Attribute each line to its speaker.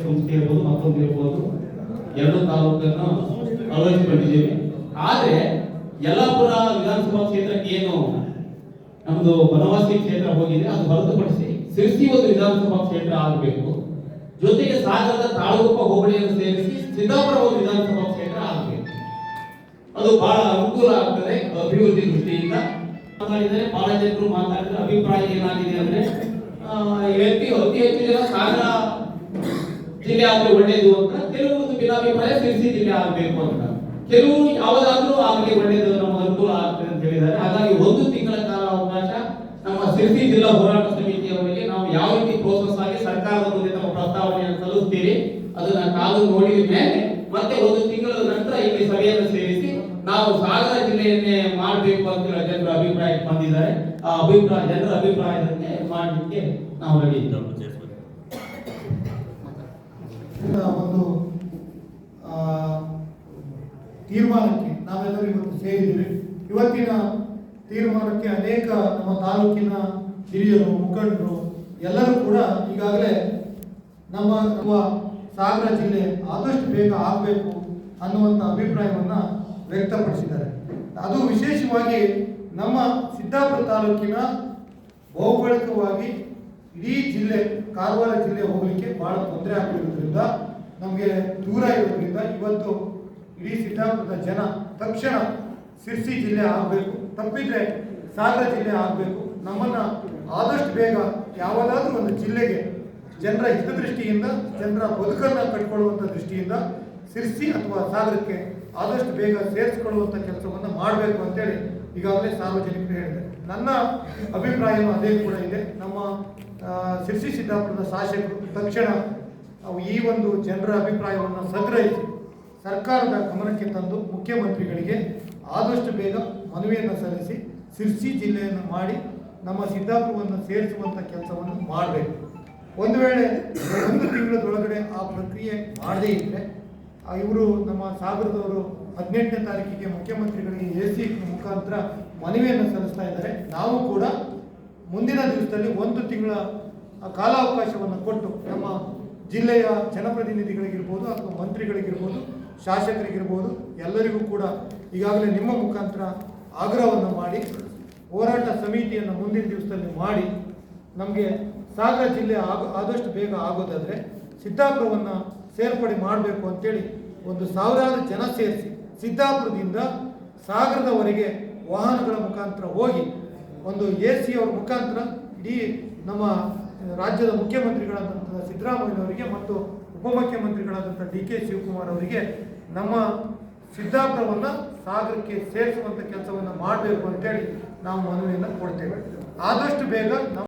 Speaker 1: ಸಂಸ್ಥೆ ಇರ್ಬೋದು ಮತ್ತೊಂದು ಇರ್ಬೋದು ಎರಡು ತಾಲೂಕನ್ನು ಅಳವಡಿಸಿಕೊಂಡಿದ್ದೀವಿ ಆದರೆ ಯಲ್ಲಾಪುರ ವಿಧಾನಸಭಾ ಕ್ಷೇತ್ರಕ್ಕೆ ಏನು ನಮ್ದು ಬನವಾಸಿ ಕ್ಷೇತ್ರ ಹೋಗಿದೆ, ಅದು ಹೊರತುಪಡಿಸಿ ಸಿರ್ಸಿ ಒಂದು ವಿಧಾನಸಭಾ ಕ್ಷೇತ್ರ ಆಗಬೇಕು. ಜೊತೆಗೆ ಸಾಗರದ ತಾಳಗುಪ್ಪ ಹೋಬಳಿಯನ್ನು ಸೇರಿಸಿ ಸಿದ್ದಾಪುರ ಒಂದು ವಿಧಾನಸಭಾ ಕ್ಷೇತ್ರ ಆಗಬೇಕು. ಅದು ಬಹಳ ಅನುಕೂಲ ಆಗ್ತದೆ ಅಭಿವೃದ್ಧಿ ದೃಷ್ಟಿಯಿಂದ. ಮಾತಾಡಿದರೆ ಬಹಳ ಜನರು ಮಾತಾಡಿದ್ರೆ ಅಭಿಪ್ರಾಯ ಏನಾಗಿದೆ ಅಂದ್ರೆ ಅತಿ ಅತಿ ಹೆಚ್ಚು ಜನ ಸಾಗರ ಜಿಲ್ಲೆ ಆದ್ರೆ ಒಳ್ಳೇದು ಅಂತ ಕೆಲವರು ಭಿನ್ನಾಭಿಪ್ರಾಯ ಸಿರಿಸಿ ಜಿಲ್ಲೆ ಆಗ್ಬೇಕು ಅಂತ. ಕೆಲವು ಯಾವುದಾದ್ರೂ ಆಗ್ಲಿ ಒಳ್ಳೇದು ನಮ್ಮ ಅನುಕೂಲ ಆಗ್ತದೆ ಅಂತ ಹೇಳಿದ್ದಾರೆ. ಹಾಗಾಗಿ ಒಂದು ತಿಂಗಳ ಕಾಲ ಅವಕಾಶ ನಮ್ಮ ಸಿರಿಸಿ ಜಿಲ್ಲಾ ಹೋರಾಟ ಸಮಿತಿಯವರಿಗೆ ನಾವು ಯಾವ ರೀತಿ ಪ್ರೋಸೆಸ್ ಆಗಿ ಸರ್ಕಾರದ ಮುಂದೆ ನಮ್ಮ ಪ್ರಸ್ತಾವನೆಯನ್ನು ಸಲ್ಲಿಸ್ತೀರಿ, ಅದನ್ನ ಕಾದು ನೋಡಿದ ಮೇಲೆ ಮತ್ತೆ ಒಂದು ತಿಂಗಳ ನಂತರ ಇಲ್ಲಿ ಸಭೆಯನ್ನು ಸೇರಿಸಿ ನಾವು ಸಾಗರ ಜಿಲ್ಲೆಯನ್ನೇ ಮಾಡಬೇಕು ಅಂತ ಜನರ ಅಭಿಪ್ರಾಯಕ್ಕೆ ಬಂದಿದ್ದಾರೆ. ಆ ಅಭಿಪ್ರಾಯ, ಜನರ ಅಭಿಪ್ರಾಯದಂತೆ ಮಾಡಲಿಕ್ಕೆ ನಾವು ರೆಡಿ ಇದ್ದೇವೆ.
Speaker 2: ಇಂದ ಒಂದು ತೀರ್ಮಾನಕ್ಕೆ ನಾವೆಲ್ಲರೂ ಇವತ್ತು ಸೇರಿದ್ದೇವೆ. ಇವತ್ತಿನ ತೀರ್ಮಾನಕ್ಕೆ ಅನೇಕ ನಮ್ಮ ತಾಲೂಕಿನ ಹಿರಿಯರು, ಮುಖಂಡರು ಎಲ್ಲರೂ ಕೂಡ ಈಗಾಗಲೇ ನಮ್ಮ ನಮ್ಮ ಸಾಗರ ಜಿಲ್ಲೆ ಆದಷ್ಟು ಬೇಗ ಆಗಬೇಕು ಅನ್ನುವಂಥ ಅಭಿಪ್ರಾಯವನ್ನು ವ್ಯಕ್ತಪಡಿಸಿದ್ದಾರೆ. ಅದು ವಿಶೇಷವಾಗಿ ನಮ್ಮ ಸಿದ್ದಾಪುರ ತಾಲೂಕಿನ ಭೌಗೋಳಿಕವಾಗಿ ಇಡೀ ಜಿಲ್ಲೆ, ಕಾರವಾರ ಜಿಲ್ಲೆ ಹೋಗಲಿಕ್ಕೆ ಬಹಳ ತೊಂದರೆ ಆಗ್ತಿರೋದ್ರಿಂದ ನಮಗೆ ದೂರ ಇರೋದ್ರಿಂದ ಇವತ್ತು ಇಡೀ ಸಿದ್ದಾಪುರದ ಜನ ತಕ್ಷಣ ಸಿರ್ಸಿ ಜಿಲ್ಲೆ ಆಗಬೇಕು. ತಪ್ಪಿದ್ರೆ ಸಾಗರ ಜಿಲ್ಲೆ ಆಗಬೇಕು. ನಮ್ಮನ್ನ ಆದಷ್ಟು ಬೇಗ ಯಾವುದಾದ್ರೂ ಒಂದು ಜಿಲ್ಲೆಗೆ ಜನರ ಹಿತದೃಷ್ಟಿಯಿಂದ, ಜನರ ಬದುಕನ್ನು ಕಟ್ಕೊಳ್ಳುವಂಥ ದೃಷ್ಟಿಯಿಂದ ಸಿರ್ಸಿ ಅಥವಾ ಸಾಗರಕ್ಕೆ ಆದಷ್ಟು ಬೇಗ ಸೇರಿಸ್ಕೊಳ್ಳುವಂಥ ಕೆಲಸವನ್ನು ಮಾಡಬೇಕು ಅಂತೇಳಿ ಈಗಾಗಲೇ ಸಾರ್ವಜನಿಕರು ಹೇಳಿದೆ ನನ್ನ ಅಭಿಪ್ರಾಯನೂ ಅದೇ ಕೂಡ ಇದೆ. ನಮ್ಮ ಸಿರ್ಸಿ ಸಿದ್ದಾಪುರದ ಶಾಸಕರು ತಕ್ಷಣ ಈ ಒಂದು ಜನರ ಅಭಿಪ್ರಾಯವನ್ನು ಸಂಗ್ರಹಿಸಿ ಸರ್ಕಾರದ ಗಮನಕ್ಕೆ ತಂದು ಮುಖ್ಯಮಂತ್ರಿಗಳಿಗೆ ಆದಷ್ಟು ಬೇಗ ಮನವಿಯನ್ನು ಸಲ್ಲಿಸಿ ಸಿರ್ಸಿ ಜಿಲ್ಲೆಯನ್ನು ಮಾಡಿ ನಮ್ಮ ಸಿದ್ದಾಪುರವನ್ನು ಸೇರಿಸುವಂಥ ಕೆಲಸವನ್ನು ಮಾಡಬೇಕು. ಒಂದು ವೇಳೆ ಒಂದು ತಿಂಗಳದೊಳಗಡೆ ಆ ಪ್ರಕ್ರಿಯೆ ಮಾಡದೇ ಇದ್ದರೆ ಇವರು ನಮ್ಮ ಸಾಗರದವರು ಹದಿನೆಂಟನೇ ತಾರೀಕಿಗೆ ಮುಖ್ಯಮಂತ್ರಿಗಳಿಗೆ ಎ ಸಿ ಮುಖಾಂತರ ಮನವಿಯನ್ನು ಸಲ್ಲಿಸ್ತಾ ಇದ್ದಾರೆ. ನಾವು ಕೂಡ ಮುಂದಿನ ದಿವಸದಲ್ಲಿ ಒಂದು ತಿಂಗಳ ಕಾಲಾವಕಾಶವನ್ನು ಕೊಟ್ಟು ನಮ್ಮ ಜಿಲ್ಲೆಯ ಜನಪ್ರತಿನಿಧಿಗಳಿಗಿರ್ಬೋದು ಅಥವಾ ಮಂತ್ರಿಗಳಿಗಿರ್ಬೋದು, ಶಾಸಕರಿಗಿರ್ಬೋದು, ಎಲ್ಲರಿಗೂ ಕೂಡ ಈಗಾಗಲೇ ನಿಮ್ಮ ಮುಖಾಂತರ ಆಗ್ರಹವನ್ನು ಮಾಡಿ, ಹೋರಾಟ ಸಮಿತಿಯನ್ನು ಮುಂದಿನ ದಿವಸದಲ್ಲಿ ಮಾಡಿ, ನಮಗೆ ಸಾಗರ ಜಿಲ್ಲೆ ಆಗ, ಆದಷ್ಟು ಬೇಗ ಆಗೋದಾದರೆ ಸಿದ್ದಾಪುರವನ್ನು ಸೇರ್ಪಡೆ ಮಾಡಬೇಕು ಅಂತೇಳಿ ಒಂದು ಸಾವಿರಾರು ಜನ ಸೇರಿಸಿ ಸಿದ್ದಾಪುರದಿಂದ ಸಾಗರದವರೆಗೆ ವಾಹನಗಳ ಮುಖಾಂತರ ಹೋಗಿ ಒಂದು ಎ ಸಿ ಅವ್ರ ಮುಖಾಂತರ ಇಡೀ ನಮ್ಮ ರಾಜ್ಯದ ಮುಖ್ಯಮಂತ್ರಿಗಳಾದಂಥ ಸಿದ್ದರಾಮಯ್ಯನವರಿಗೆ ಮತ್ತು ಉಪಮುಖ್ಯಮಂತ್ರಿಗಳಾದಂಥ ಡಿ ಕೆ ಶಿವಕುಮಾರ್ ಅವರಿಗೆ ನಮ್ಮ ಸಿದ್ಧಾಂತವನ್ನು ಸಾಗರಕ್ಕೆ ಸೇರಿಸುವಂಥ ಕೆಲಸವನ್ನು ಮಾಡಬೇಕು ಅಂತೇಳಿ ನಾವು ಮನವಿಯನ್ನು ಕೊಡ್ತೇವೆ. ಆದಷ್ಟು ಬೇಗ ನಮ್ಮ